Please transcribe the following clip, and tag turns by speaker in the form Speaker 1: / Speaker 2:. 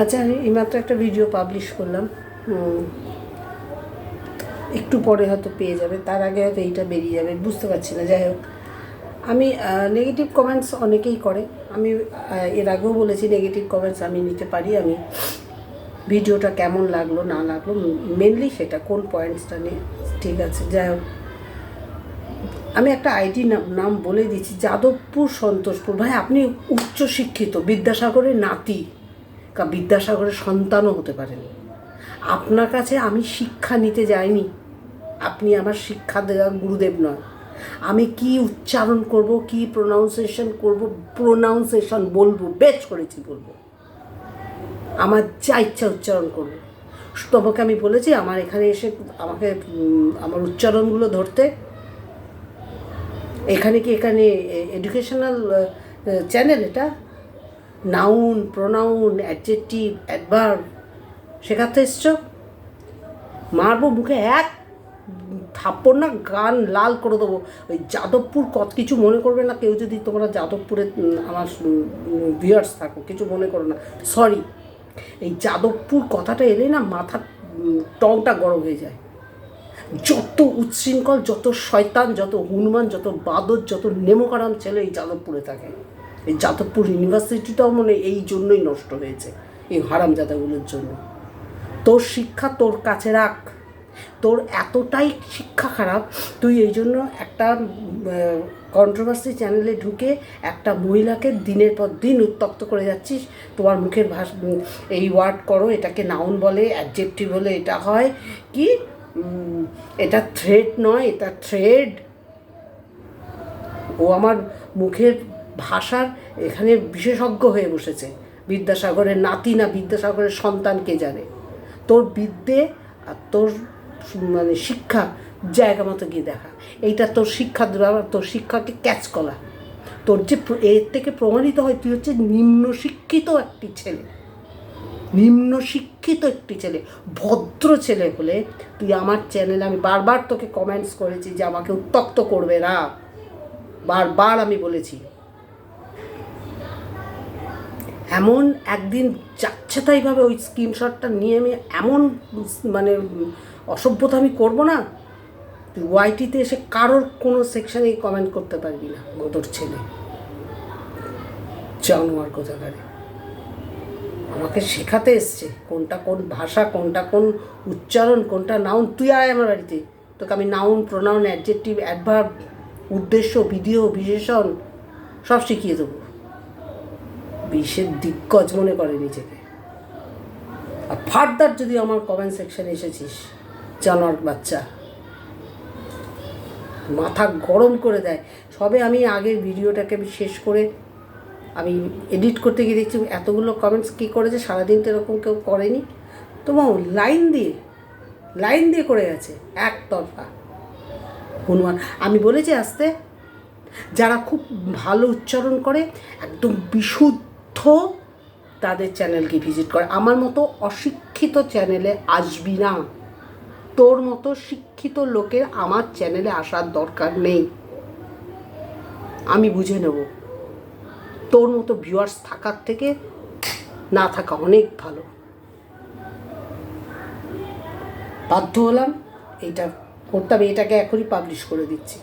Speaker 1: আচ্ছা আমি এইমাত্র একটা ভিডিও পাবলিশ করলাম। একটু পরে হয়তো পেয়ে যাবে, তার আগে হয়তো এইটা বেরিয়ে যাবে, বুঝতে পারছি না, যাই হোক। আমি নেগেটিভ কমেন্টস অনেকেই করে, আমি এর আগেও বলেছি নেগেটিভ কমেন্টস আমি নিতে পারি, আমি ভিডিওটা কেমন লাগল, না লাগল মেনলি সেটা কোন পয়েন্টসটা নিয়ে, ঠিক আছে, যাই হোক। আমি একটা আইডি নাম বলে দিচ্ছি, যাদবপুর সন্তোষপুর। ভাই, আপনি উচ্চশিক্ষিত, বিদ্যাসাগরের নাতি। বিদ্যাসাগরের সন্তানও হতে পারেন। আপনার কাছে আমি শিক্ষা নিতে যাইনি। আপনি আমার শিক্ষা দেওয়া গুরুদেব নয়। আমি কি উচ্চারণ করব, কি প্রোনাউন্সিয়েশন করব প্রোনাউন্সিয়েশন বলব বেশ করেছি বলব। আমার যা ইচ্ছা উচ্চারণ করব। তোমাকে আমি বলেছি, আমার এখানে এসে আমাকে আমার উচ্চারণগুলো ধরতে। এখানে কি এখানে এডুকেশনাল চ্যানেল এটা? নাউন, প্রনাউন, অ্যাডজেক্টিভ, অ্যাডভার্ব শেখাতে এসছো? মারবো মুখে এক থাপ্পড় না, গান লাল করে দেবো। ওই যাদবপুর কত কিছু মনে করবে না, কেউ যদি তোমরা যাদবপুরে আমার ভিউয়ার্স থাকো, কিছু মনে করো না। সরি এই যাদবপুর কথাটা এলে না মাথার টংটা গরম হয়ে যায়। যত উচ্ছৃঙ্খল, যত শয়তান, যত হনুমান, যত বাদর, যত নেমোকারাম ছেলে এই যাদবপুরে থাকে। এই যাদবপুর ইউনিভার্সিটিটাও মনে এই জন্যই নষ্ট হয়েছে, এই হারামজাদাগুলোর জন্য। তোর শিক্ষা তোর কাছে রাখ। তোর এতটাই শিক্ষা খারাপ, তুই এই জন্য একটা কন্ট্রোভার্সি চ্যানেলে ঢুকে একটা মহিলাকে দিনের পর দিন উত্তক্ত করে যাচ্ছিস। তোমার মুখের ভাষ এই ওয়ার্ড করো, এটাকে নাউন বলে অ্যাডজেক্টিভ বলে, এটা হয় কি? এটা থ্রেড নয়, এটা থ্রেড ও আমার মুখের ভাষার এখানে বিশেষজ্ঞ হয়ে বসেছে। বিদ্যাসাগরের নাতি না বিদ্যাসাগরের সন্তান কে জানে? তোর বিদ্যে আর তোর মানে শিক্ষা জায়গা মতো গিয়ে দেখা। এইটা তোর শিক্ষা তোর শিক্ষাকে ক্যাচ করা। তোর যে এর থেকে প্রমাণিত হয়, তুই হচ্ছে নিম্ন শিক্ষিত একটি ছেলে। নিম্ন শিক্ষিত একটি ছেলে, ভদ্র ছেলে হলে তুই আমার চ্যানেলে আমি বারবার তোকে কমেন্টস করেছি যে আমাকে উত্তক্ত করবে না। বারবার আমি বলেছি। এমন একদিন যাচ্ছে তাইভাবে ওই স্ক্রিনশটটা নিয়ে আমি এমন মানে অসভ্যতা আমি করব না? তুই ওয়াইটিতে এসে কারোর কোনো সেকশানে কমেন্ট করতে পারবি না, গোদর ছেলে। জানোয়ার কোথাকারে। আমাকে শেখাতে এসছে কোনটা কোন ভাষা, কোনটা কোন উচ্চারণ, কোনটা নাউন তুই আয় আমার বাড়িতে। তোকে আমি নাউন প্রোনাউন অ্যাডজেক্টিভ অ্যাডভার্ব উদ্দেশ্য ভিডিও বিশেষণ সব শিখিয়ে দেবো। বিশ্বের দিগ্গজ মনে করে নিজেকে। আর ফার্দার যদি আমার কমেন্ট সেকশনে এসেছিস, জানোয়ার বাচ্চা, মাথা গরম করে দেয়। সবে আমি আগের ভিডিওটাকে আমি শেষ করে আমি এডিট করতে গিয়ে দেখছি এতগুলো কমেন্টস কী করেছে, সারাদিন তো এরকম কেউ করেনি। তোমার লাইন দিয়ে লাইন দিয়ে করে গেছে, একতরফা। হনুমান, আমি বলেছি আসতে, যারা খুব ভালো উচ্চারণ করে, একদম বিশুদ্ধ তাদের চ্যানেলকে ভিজিট করে। আমার মতো অশিক্ষিত চ্যানেলে আসবি না। তোর মতো শিক্ষিত লোকের আমার চ্যানেলে আসার দরকার নেই। আমি বুঝে নেব। তোর মতো ভিউয়ার্স থাকার থেকে না থাকা অনেক ভালো। বাধ্য হলাম এইটা করতে হবে। এটাকে এখনই পাবলিশ করে দিচ্ছি।